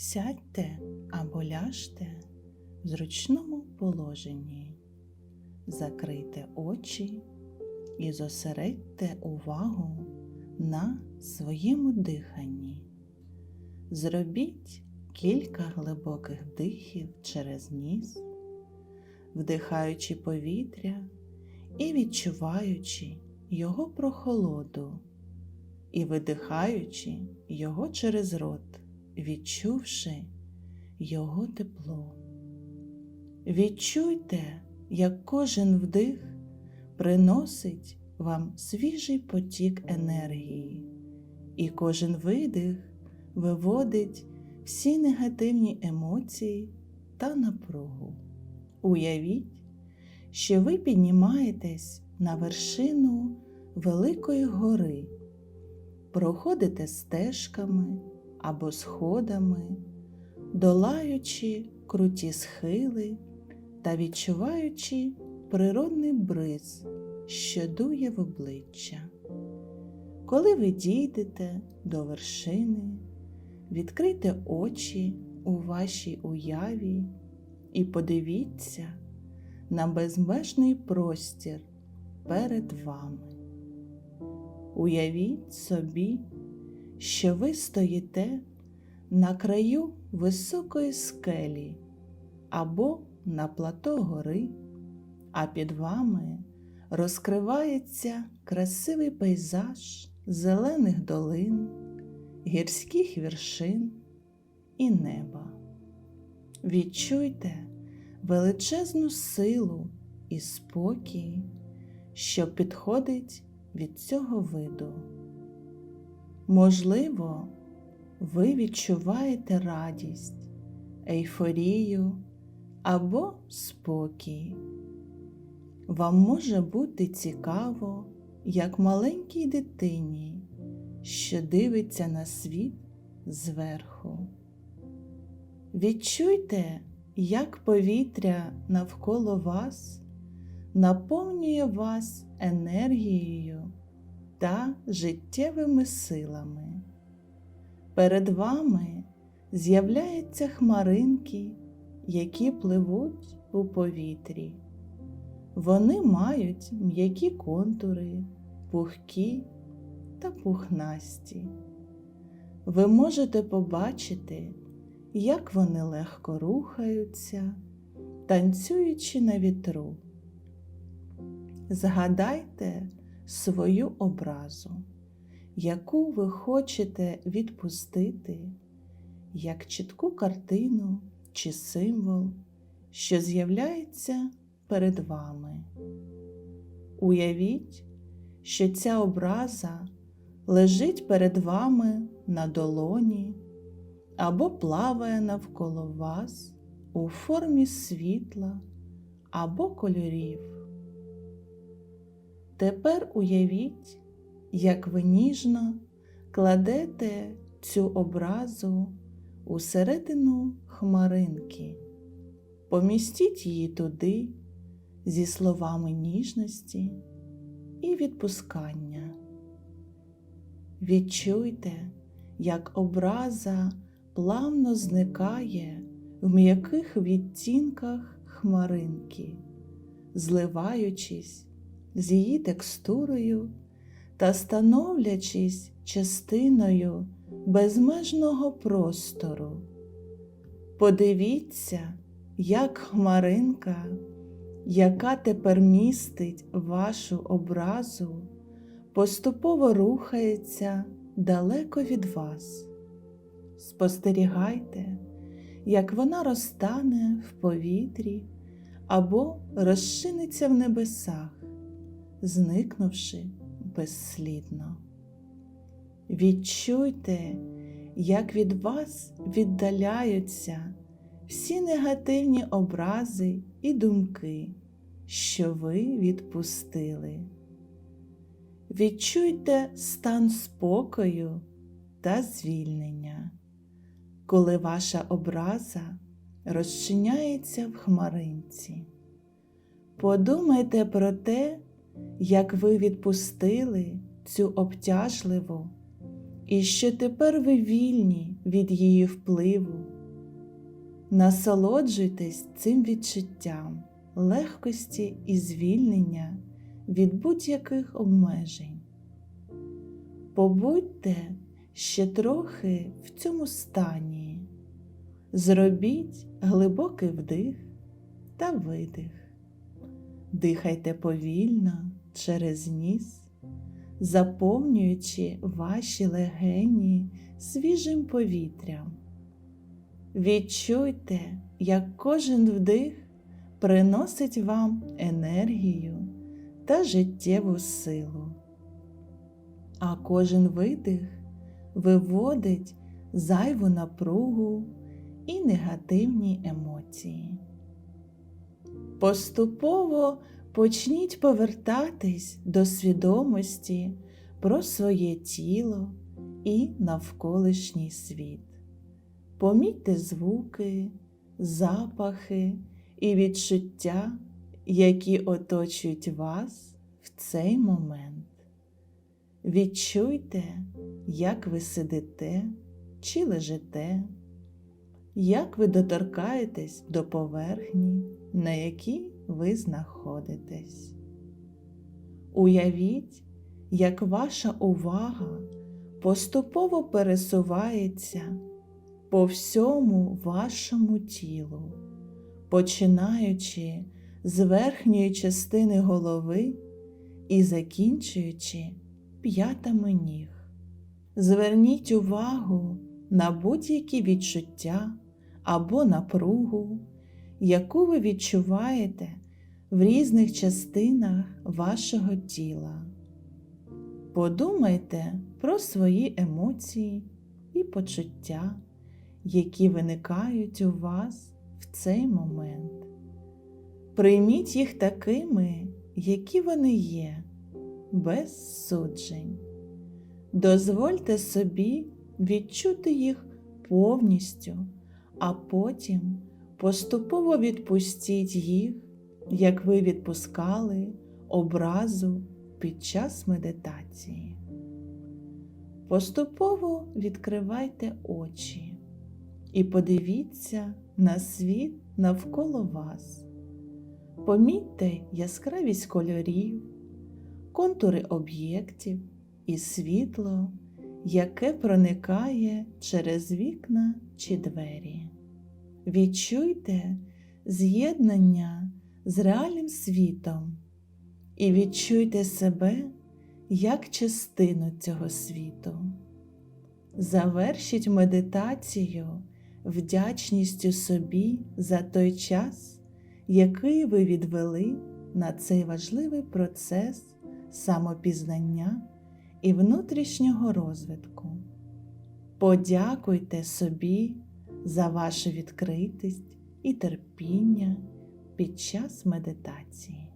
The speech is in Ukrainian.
Сядьте або ляжте в зручному положенні, закрийте очі і зосередьте увагу на своєму диханні. Зробіть кілька глибоких дихів через ніс, вдихаючи повітря і відчуваючи його прохолоду, і видихаючи його через рот, відчувши його тепло. Відчуйте, як кожен вдих приносить вам свіжий потік енергії, і кожен видих виводить всі негативні емоції та напругу. Уявіть, що ви піднімаєтесь на вершину великої гори, проходите стежками або сходами, долаючи круті схили та відчуваючи природний бриз, що дує в обличчя. Коли ви дійдете до вершини, відкрийте очі у вашій уяві і подивіться на безмежний простір перед вами. Уявіть собі, що ви стоїте на краю високої скелі або на плато гори, а під вами розкривається красивий пейзаж зелених долин, гірських вершин і неба. Відчуйте величезну силу і спокій, що підходить від цього виду. Можливо, ви відчуваєте радість, ейфорію або спокій. Вам може бути цікаво, як маленькій дитині, що дивиться на світ зверху. Відчуйте, як повітря навколо вас наповнює вас енергією та життєвими силами. Перед вами з'являються хмаринки, які пливуть у повітрі. Вони мають м'які контури, пухкі та пухнасті. Ви можете побачити, як вони легко рухаються, танцюючи на вітру. Згадайте свою образу, яку ви хочете відпустити, як чітку картину чи символ, що з'являється перед вами. Уявіть, що ця образа лежить перед вами на долоні або плаває навколо вас у формі світла або кольорів. Тепер уявіть, як ви ніжно кладете цю образу у середину хмаринки, помістіть її туди зі словами ніжності і відпускання. Відчуйте, як образа плавно зникає в м'яких відтінках хмаринки, зливаючись з її текстурою та становлячись частиною безмежного простору. Подивіться, як хмаринка, яка тепер містить вашу образу, поступово рухається далеко від вас. Спостерігайте, як вона розтане в повітрі або розчиниться в небесах, зникнувши безслідно. Відчуйте, як від вас віддаляються всі негативні образи і думки, що ви відпустили. Відчуйте стан спокою та звільнення, коли ваша образа розчиняється в хмаринці. Подумайте про те, як ви відпустили цю обтяжливу і що тепер ви вільні від її впливу. Насолоджуйтесь цим відчуттям легкості і звільнення від будь-яких обмежень. Побудьте ще трохи в цьому стані. Зробіть глибокий вдих та видих. Дихайте повільно через ніс, заповнюючи ваші легені свіжим повітрям. Відчуйте, як кожен вдих приносить вам енергію та життєву силу, а кожен видих виводить зайву напругу і негативні емоції. Поступово почніть повертатись до свідомості про своє тіло і навколишній світ. Помітьте звуки, запахи і відчуття, які оточують вас в цей момент. Відчуйте, як ви сидите чи лежите, як ви доторкаєтесь до поверхні, на якій ви знаходитесь. Уявіть, як ваша увага поступово пересувається по всьому вашому тілу, починаючи з верхньої частини голови і закінчуючи п'ятами ніг. Зверніть увагу на будь-які відчуття або напругу, яку ви відчуваєте в різних частинах вашого тіла. Подумайте про свої емоції і почуття, які виникають у вас в цей момент. Прийміть їх такими, які вони є, без суджень. Дозвольте собі відчути їх повністю, а потім поступово відпустіть їх, як ви відпускали образу під час медитації. Поступово відкривайте очі і подивіться на світ навколо вас. Помітьте яскравість кольорів, контури об'єктів і світло, яке проникає через вікна чи двері. Відчуйте з'єднання з реальним світом і відчуйте себе як частину цього світу. Завершіть медитацію вдячністю собі за той час, який ви відвели на цей важливий процес самопізнання і внутрішнього розвитку. Подякуйте собі за вашу відкритість і терпіння під час медитації.